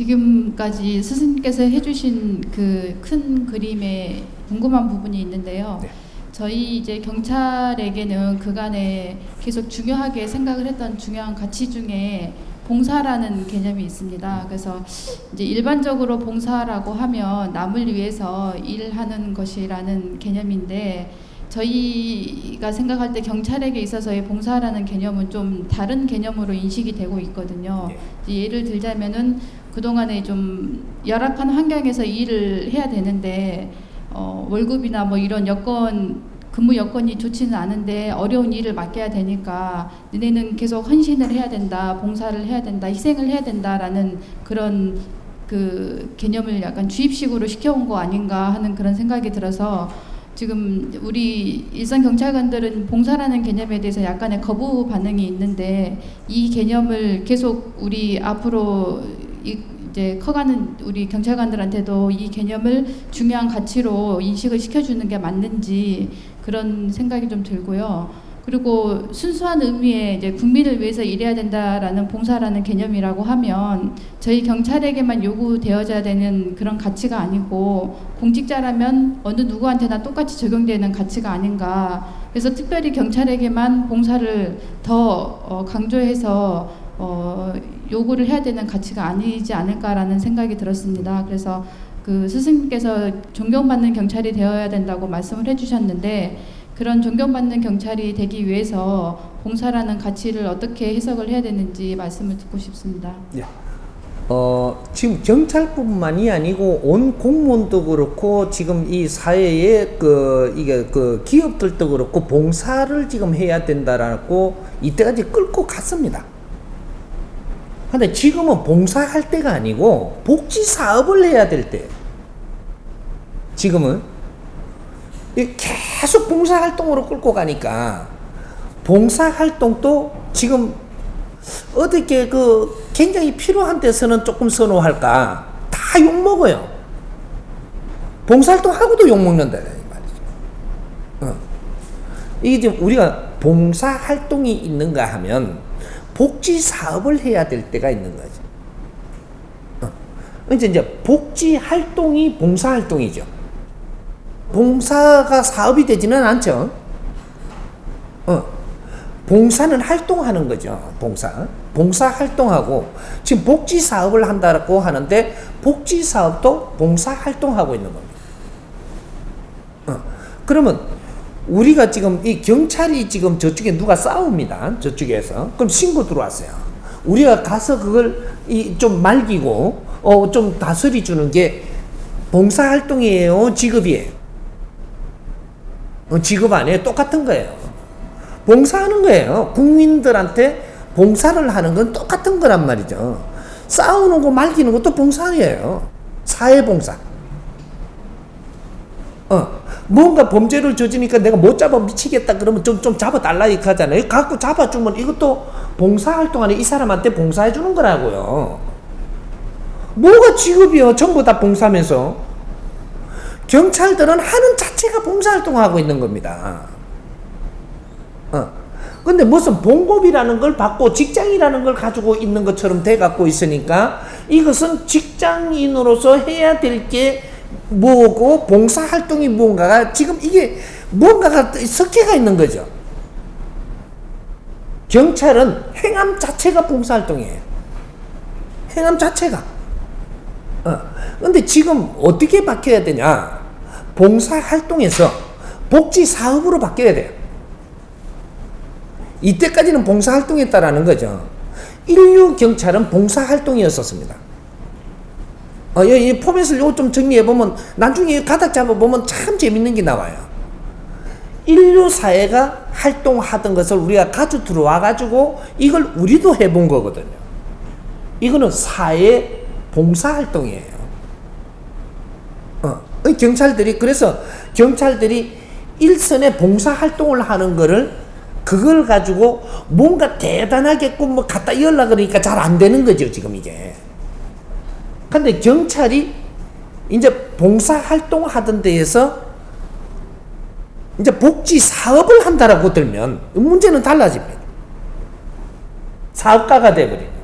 지금까지 스승께서 해주신 그 큰 그림에 궁금한 부분이 있는데요. 네. 저희 이제 경찰에게는 그간에 계속 중요하게 생각을 했던 중요한 가치 중에 봉사라는 개념이 있습니다. 그래서 이제 일반적으로 봉사라고 하면 남을 위해서 일하는 것이라는 개념인데 저희가 생각할 때 경찰에게 있어서의 봉사라는 개념은 좀 다른 개념으로 인식이 되고 있거든요. 예. 예를 들자면은 그동안에 좀 열악한 환경에서 일을 해야 되는데 어, 월급이나 뭐 이런 여건 근무 여건이 좋지는 않은데 어려운 일을 맡겨야 되니까 너네는 계속 헌신을 해야 된다, 봉사를 해야 된다, 희생을 해야 된다라는 그런 그 개념을 약간 주입식으로 시켜온 거 아닌가 하는 그런 생각이 들어서 지금 우리 일선 경찰관들은 봉사라는 개념에 대해서 약간의 거부 반응이 있는데 이 개념을 계속 우리 앞으로 이- 이제 커가는 우리 경찰관들한테도 이 개념을 중요한 가치로 인식을 시켜주는 게 맞는지 그런 생각이 좀 들고요. 그리고 순수한 의미의 이제 국민을 위해서 일해야 된다라는 봉사라는 개념이라고 하면 저희 경찰에게만 요구되어져야 되는 그런 가치가 아니고 공직자라면 어느 누구한테나 똑같이 적용되는 가치가 아닌가. 그래서 특별히 경찰에게만 봉사를 더 어, 강조해서 어, 요구를 해야 되는 가치가 아니지 않을까라는 생각이 들었습니다. 그래서 그 스승님께서 존경받는 경찰이 되어야 된다고 말씀을 해주셨는데 그런 존경받는 경찰이 되기 위해서 봉사라는 가치를 어떻게 해석을 해야 되는지 말씀을 듣고 싶습니다. 어, 지금 경찰뿐만이 아니고 온 공무원도 그렇고 지금 이 사회에 그 이게 그 기업들도 그렇고 봉사를 지금 해야 된다라고 이때까지 끌고 갔습니다. 근데 지금은 봉사할 때가 아니고 복지 사업을 해야 될 때. 지금은 이 계속 봉사 활동으로 끌고 가니까 봉사 활동도 지금 어떻게 그 굉장히 필요한 데서는 조금 선호할까 다 욕먹어요. 봉사활동 하고도 욕먹는다 이 말이죠. 어. 이게 지금 우리가 봉사활동이 있는가 하면 복지 사업을 해야 될 때가 있는 거죠. 어. 이제 이제 복지 활동이 봉사 활동이죠. 봉사가 사업이 되지는 않죠. 어. 봉사는 활동하는 거죠. 봉사. 봉사 활동하고 지금 복지 사업을 한다고 하는데 복지 사업도 봉사 활동하고 있는 겁니다. 어. 그러면 우리가 지금 이 경찰이 지금 저쪽에 누가 싸웁니다. 저쪽에서. 그럼 신고 들어왔어요. 우리가 가서 그걸 이 좀 말기고 어 좀 다스리 주는 게 봉사 활동이에요, 직업이에요. 어, 직업 아니에요. 똑같은 거예요. 봉사하는 거예요. 국민들한테 봉사를 하는 건 똑같은 거란 말이죠. 싸우는 거 말기는 것도 봉사예요. 사회봉사. 어, 뭔가 범죄를 저지니까 내가 못 잡아 미치겠다 그러면 좀, 좀 잡아달라 이렇게 하잖아요. 갖고 잡아주면 이것도 봉사활동 안에 이 사람한테 봉사해주는 거라고요. 뭐가 직업이요? 전부 다 봉사면서. 경찰들은 하는 자체가 봉사활동하고 있는 겁니다. 어. 근데 무슨 봉급이라는 걸 받고 직장이라는 걸 가지고 있는 것처럼 돼 갖고 있으니까 이것은 직장인으로서 해야 될 게 뭐고 봉사 활동이 뭔가가 지금 이게 뭔가가 석회가 있는 거죠. 경찰은 행함 자체가 봉사 활동이에요. 행함 자체가. 어. 근데 지금 어떻게 바뀌어야 되냐? 봉사 활동에서 복지 사업으로 바뀌어야 돼요. 이때까지는 봉사 활동했다라는 거죠. 인류 경찰은 봉사 활동이었었습니다. 어, 이, 이 포맷을 요거 좀 정리해 보면 나중에 가닥 잡아 보면 참 재밌는 게 나와요. 인류 사회가 활동하던 것을 우리가 가져 들어와 가지고 이걸 우리도 해본 거거든요. 이거는 사회 봉사 활동이에요. 경찰들이 그래서 경찰들이 일선에 봉사 활동을 하는 거를 그걸 가지고 뭔가 대단하게끔 뭐 갖다 이으려 그러니까 잘 안 되는 거죠, 지금 이게. 근데 경찰이 이제 봉사 활동 하던 데에서 이제 복지 사업을 한다라고 들면 문제는 달라집니다. 사업가가 돼버리는.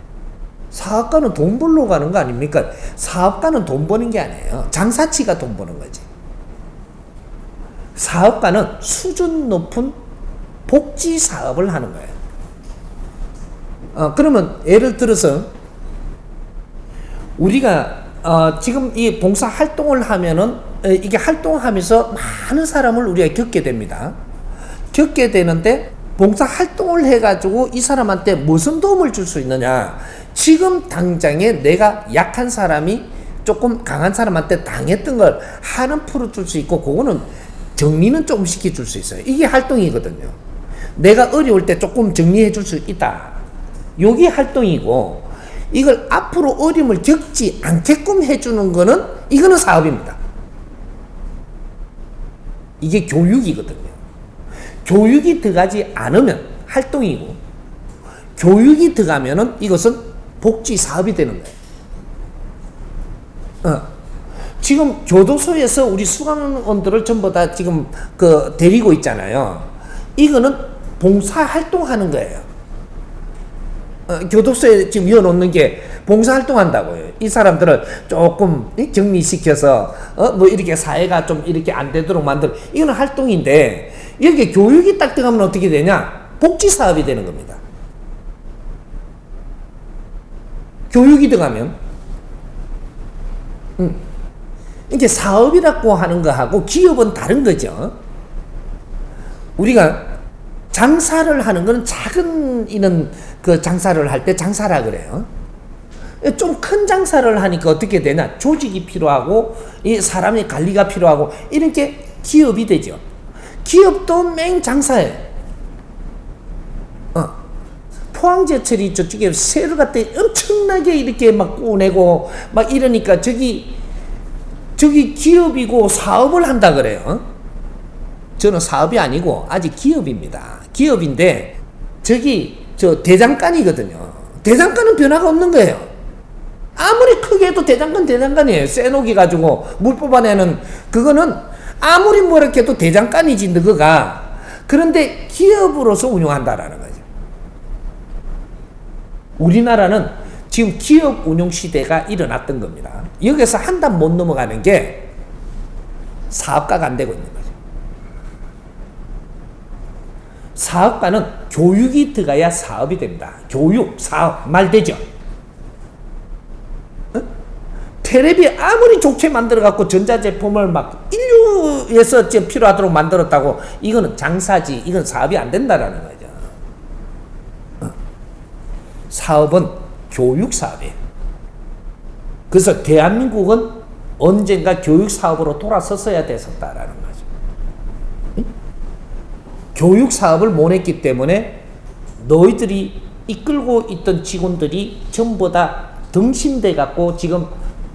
사업가는 돈 벌러 가는 거 아닙니까? 사업가는 돈 버는 게 아니에요. 장사치가 돈 버는 거지. 사업가는 수준 높은 복지 사업을 하는 거예요. 어, 그러면 예를 들어서 우리가 어, 지금 이 봉사 활동을 하면은 에, 이게 활동하면서 많은 사람을 우리가 겪게 됩니다. 겪게 되는데 봉사 활동을 해가지고 이 사람한테 무슨 도움을 줄 수 있느냐? 지금 당장에 내가 약한 사람이 조금 강한 사람한테 당했던 걸 하는 풀어줄 수 있고 그거는 정리는 조금 시켜줄 수 있어요. 이게 활동이거든요. 내가 어려울 때 조금 정리해 줄 수 있다. 요게 활동이고 이걸 앞으로 어려움을 겪지 않게끔 해주는 거는 이거는 사업입니다. 이게 교육이거든요. 교육이 들어가지 않으면 활동이고 교육이 들어가면은 이것은 복지 사업이 되는 거예요. 어. 지금 교도소에서 우리 수감원들을 전부 다 지금 그 데리고 있잖아요. 이거는 봉사 활동하는 거예요. 어, 교도소에 지금 이어놓는 게 봉사활동한다고요. 이 사람들을 조금 정리시켜서 어, 뭐 이렇게 사회가 좀 이렇게 안 되도록 만들 이거는 활동인데 여기 교육이 딱 들어가면 어떻게 되냐? 복지 사업이 되는 겁니다. 교육이 들어가면 음, 이게 사업이라고 하는 거하고 기업은 다른 거죠. 우리가 장사를 하는 거는 작은 이런 그 장사를 할 때 장사라 그래요. 좀 큰 장사를 하니까 어떻게 되나 조직이 필요하고 이 사람의 관리가 필요하고 이런 게 기업이 되죠. 기업도 맹 장사예요. 어. 포항제철이 저쪽에 새를 갖다 엄청나게 이렇게 막 꾸내고 막 이러니까 저기 저기 기업이고 사업을 한다 그래요. 저는 사업이 아니고 아직 기업입니다. 기업인데 저기 저 대장간이거든요. 대장간은 변화가 없는 거예요. 아무리 크게 해도 대장간 대장간이에요. 쇠녹이 가지고 물 뽑아내는 그거는 아무리 뭐렇게 해도 대장간이지 너가 그런데 기업으로서 운영한다라는 거죠. 우리나라는 지금 기업 운영 시대가 일어났던 겁니다. 여기서 한 단 못 넘어가는 게 사업가가 안 되고 있는 거죠. 사업가는 교육이 들어가야 사업이 됩니다. 교육, 사업, 말 되죠? 어? 테레비 아무리 좋게 만들어갖고 전자제품을 막 인류에서 필요하도록 만들었다고 이거는 장사지, 이건 사업이 안 된다라는. 어? 사업은 교육 사업이에요. 그래서 대한민국은 언젠가 교육 사업으로 돌아섰어야 됐었다라는 거죠. 교육 사업을 못 했기 때문에 너희들이 이끌고 있던 직원들이 전부 다 등신돼 갖고 지금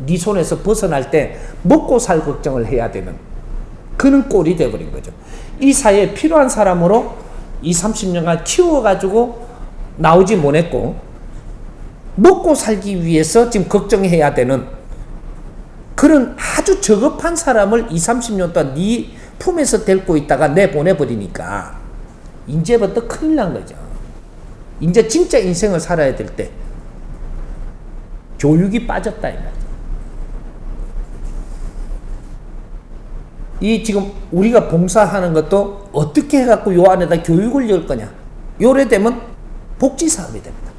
네 손에서 벗어날 때 먹고 살 걱정을 해야 되는 그런 꼴이 돼버린 거죠. 이 사회에 필요한 사람으로 2, 30년간 키워가지고 나오지 못했고 먹고 살기 위해서 지금 걱정해야 되는 그런 아주 저급한 사람을 2, 30년 동안 네 품에서 데리고 있다가 내보내버리니까 이제부터 큰일 난 거죠. 이제 진짜 인생을 살아야 될 때 교육이 빠졌다 이 말이죠. 이 지금 우리가 봉사하는 것도 어떻게 해갖고 요 안에다 교육을 열 거냐. 요래 되면 복지 사업이 됩니다.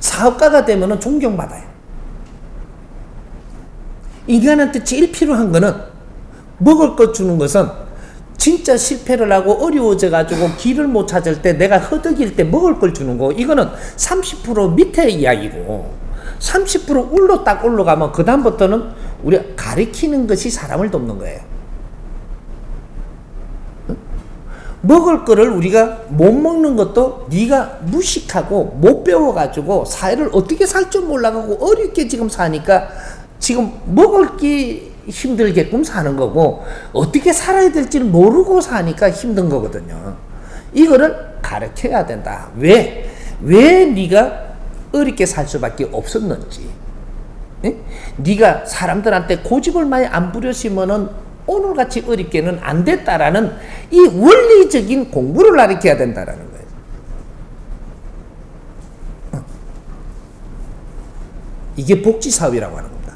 사업가가 되면은 존경받아요. 인간한테 제일 필요한 거는 먹을 것 주는 것은 진짜 실패를 하고 어려워져 가지고 길을 못 찾을 때 내가 허덕일 때 먹을 걸 주는 거 이거는 30% 밑에 이야기고 30% 울로 딱 올라가면 그 다음부터는 우리가 가리키는 것이 사람을 돕는 거예요. 먹을 거를 우리가 못 먹는 것도 네가 무식하고 못 배워가지고 사회를 어떻게 살 줄 몰라가고 어렵게 지금 사니까 지금 먹을 게 힘들게끔 사는 거고 어떻게 살아야 될지를 모르고 사니까 힘든 거거든요. 이거를 가르쳐야 된다. 왜? 왜 네가 어렵게 살 수밖에 없었는지. 예? 네가 사람들한테 고집을 많이 안 부렸으면은 오늘같이 어렵게는 안 됐다라는 이 원리적인 공부를 가르쳐야 된다라는 거예요. 어. 이게 복지 사업이라고 하는 겁니다.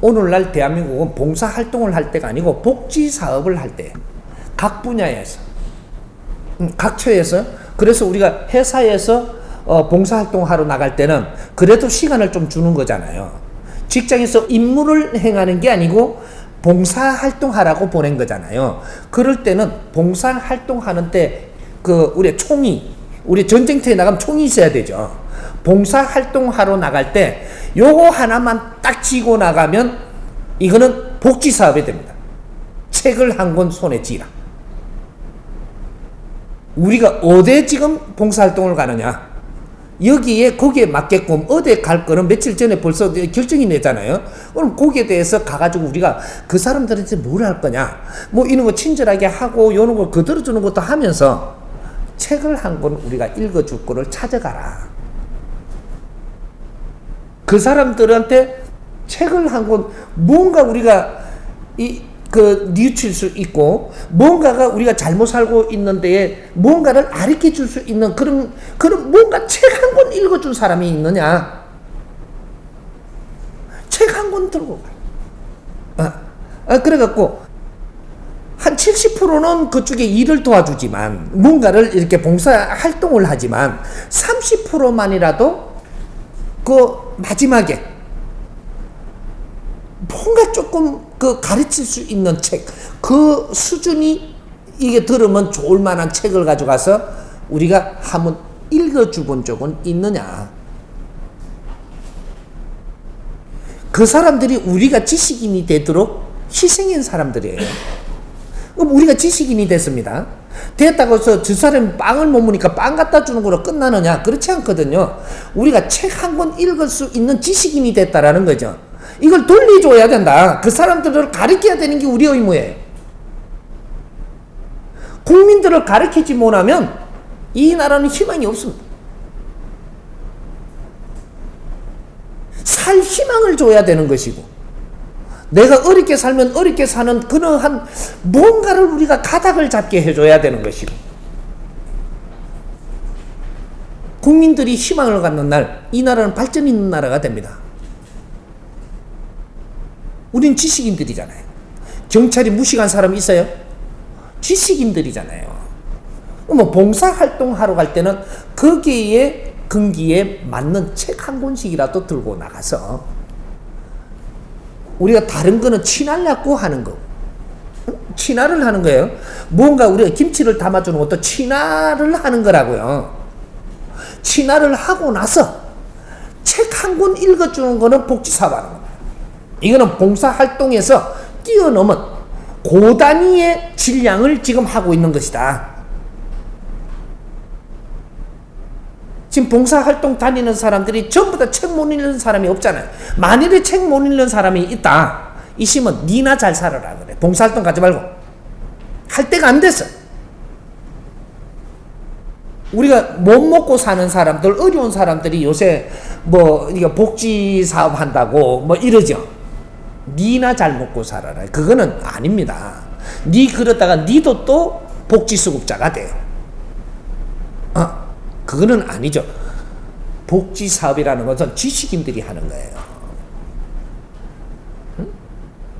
오늘날 대한민국은 봉사 활동을 할 때가 아니고 복지 사업을 할 때 각 분야에서 음, 각 처에서 그래서 우리가 회사에서 어, 봉사 활동하러 나갈 때는 그래도 시간을 좀 주는 거잖아요. 직장에서 임무를 행하는 게 아니고 봉사 활동하라고 보낸 거잖아요. 그럴 때는 봉사 활동하는 때 그 우리 총이 우리 전쟁터에 나가면 총이 있어야 되죠. 봉사 활동하러 나갈 때 요거 하나만 딱 쥐고 나가면 이거는 복지 사업이 됩니다. 책을 한 권 손에 쥐라. 우리가 어디 지금 봉사활동을 가느냐? 여기에 거기에 맞게끔 어디 갈 거는 며칠 전에 벌써 결정이 내잖아요. 그럼 거기에 대해서 가가지고 우리가 그 사람들한테 뭘 할 거냐? 뭐 이런 거 친절하게 하고 요런 걸 거들어 주는 것도 하면서 책을 한 권 우리가 읽어줄 거를 찾아가라. 그 사람들한테 책을 한 권 뭔가 우리가 이 그 뉘우칠 수 있고 뭔가가 우리가 잘못 살고 있는 데에 뭔가를 가르쳐 줄수 있는 그런 그런 뭔가 책 한 권 읽어 줄 사람이 있느냐? 책 한 권 들고 가. 아, 아 그래 갖고 한 70%는 그쪽에 일을 도와주지만 뭔가를 이렇게 봉사 활동을 하지만 30%만이라도 그 마지막에 뭔가 조금 그 가르칠 수 있는 책, 그 수준이 이게 들으면 좋을 만한 책을 가져가서 우리가 한번 읽어줘 본 적은 있느냐? 그 사람들이 우리가 지식인이 되도록 희생한 사람들이에요. 그럼 우리가 지식인이 됐습니다. 됐다고 해서 저 사람이 빵을 못 먹으니까 빵 갖다 주는 거로 끝나느냐? 그렇지 않거든요. 우리가 책 한 권 읽을 수 있는 지식인이 됐다라는 거죠. 이걸 돌려줘야 된다. 그 사람들을 가르쳐야 되는 게 우리 의무예요. 국민들을 가르치지 못하면 이 나라는 희망이 없습니다. 살 희망을 줘야 되는 것이고, 내가 어렵게 살면 어렵게 사는 그러한 뭔가를 우리가 가닥을 잡게 해줘야 되는 것이고, 국민들이 희망을 갖는 날, 이 나라는 발전 있는 나라가 됩니다. 우린 지식인들이잖아요. 경찰이 무식한 사람 있어요? 지식인들이잖아요. 뭐 봉사 활동 하러 갈 때는 거기에 근기에 맞는 책 한 권씩이라도 들고 나가서 우리가 다른 거는 친하려고 하는 거. 친화를 하는 거예요. 뭔가 우리가 김치를 담아주는 것도 친화를 하는 거라고요. 친화를 하고 나서 책 한 권 읽어주는 거는 복지사업 하는 겁니다. 이거는 봉사활동에서 뛰어넘은 고단위의 질량을 지금 하고 있는 것이다. 지금 봉사활동 다니는 사람들이 전부 다 책 못 읽는 사람이 없잖아요. 만일에 책 못 읽는 사람이 있다. 이시면 니나 잘 살아라 그래. 봉사활동 가지 말고. 할 때가 안 됐어. 우리가 못 먹고 사는 사람들, 어려운 사람들이 요새 뭐, 이거 복지 사업 한다고 뭐 이러죠. 니나 잘 먹고 살아라. 그거는 아닙니다. 니 그러다가 니도 또 복지 수급자가 돼요. 어, 그거는 아니죠. 복지 사업이라는 것은 지식인들이 하는 거예요. 응?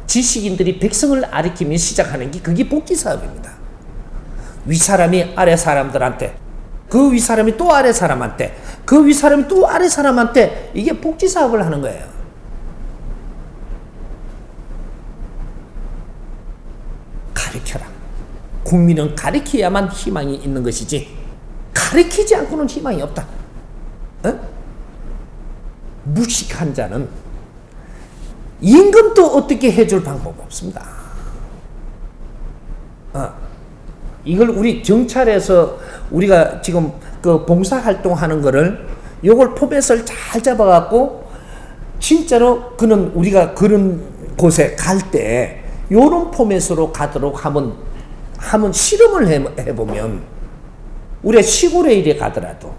지식인들이 백성을 아리키며 시작하는 게 그게 복지 사업입니다. 위 사람이 아래 사람들한테 그 위 사람이 또 아래 사람한테 그 위 사람이 또 아래 사람한테 이게 복지 사업을 하는 거예요. 가르쳐라. 국민은 가르쳐야만 희망이 있는 것이지 가르치지 않고는 희망이 없다. 어? 무식한 자는 임금도 어떻게 해줄 방법 없습니다. 어. 이걸 우리 경찰에서 우리가 지금 그 봉사 활동 하는 거를 요걸 포맷을 잘 잡아갖고 진짜로 그는 우리가 그런 곳에 갈 때 요런 포맷으로 가도록 하면 하면 실험을 해, 해보면 우리가 시골에 일에 가더라도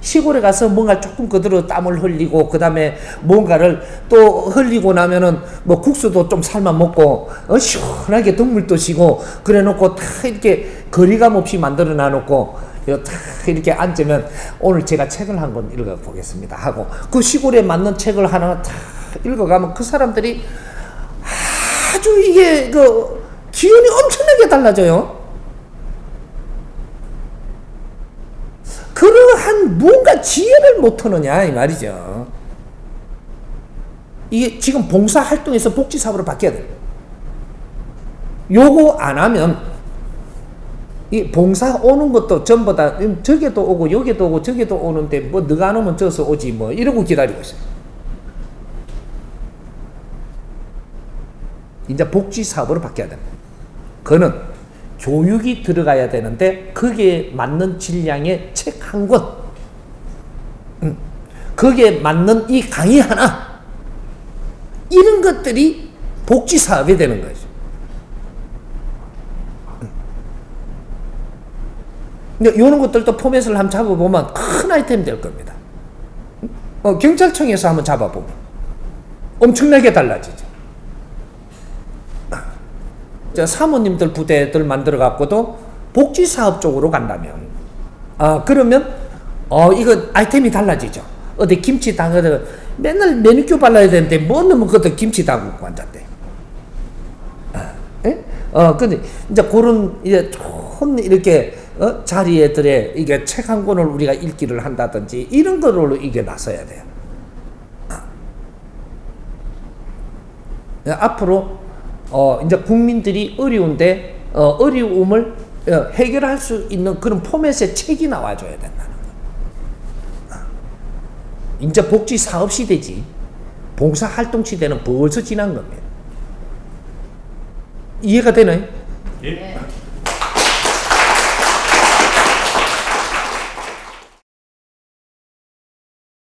시골에 가서 뭔가 조금 그대로 땀을 흘리고 그 다음에 뭔가를 또 흘리고 나면은 뭐 국수도 좀 삶아 먹고 어, 시원하게 등물도 쉬고 그래 놓고 다 이렇게 거리감 없이 만들어 놔 놓고 이렇게 앉으면 오늘 제가 책을 한 권 읽어 보겠습니다 하고 그 시골에 맞는 책을 하나 탁 읽어가면 그 사람들이 아주 이게 그 기운이 엄청나게 달라져요. 그러한 뭔가 지혜를 못 하느냐 이 말이죠. 이게 지금 봉사 활동에서 복지 사업으로 바뀌어야 돼. 요거 안 하면 이 봉사 오는 것도 전부 다 음, 저게도 오고 여기도 오고 저기도 오는데 뭐 너가 안 오면 저서 오지 뭐 이러고 기다리고 있어요. 이제 복지 사업으로 바뀌어야 됩니다. 그는 교육이 들어가야 되는데 거기에 맞는 질량의 책 한 권, 음, 거기에 맞는 이 강의 하나 이런 것들이 복지 사업이 되는 거죠. 근데 이런 것들도 포맷을 한번 잡아보면 큰 아이템이 될 겁니다. 어, 경찰청에서 한번 잡아보면 엄청나게 달라지죠. 저 사모님들 부대들 만들어 갖고도 복지 사업 쪽으로 간다면 아 그러면 어 이거 아이템이 달라지죠. 어디 김치 담그다 맨날 매니큐 발라야 되는데 뭐 넣으면 그것도 김치 담그고 앉았대. 아, 예? 어 근데 이제 그런 이제 좋은 이렇게 어? 자리에들에 이게 책 한 권을 우리가 읽기를 한다든지 이런 거로 이게 나서야 돼요. 아. 예, 앞으로 어 이제 국민들이 어려운데 어 어려움을 어, 해결할 수 있는 그런 포맷의 책이 나와줘야 된다는 거. 아. 이제 복지 사업 시대지 봉사 활동 시대는 벌써 지난 겁니다. 이해가 되나요? 예.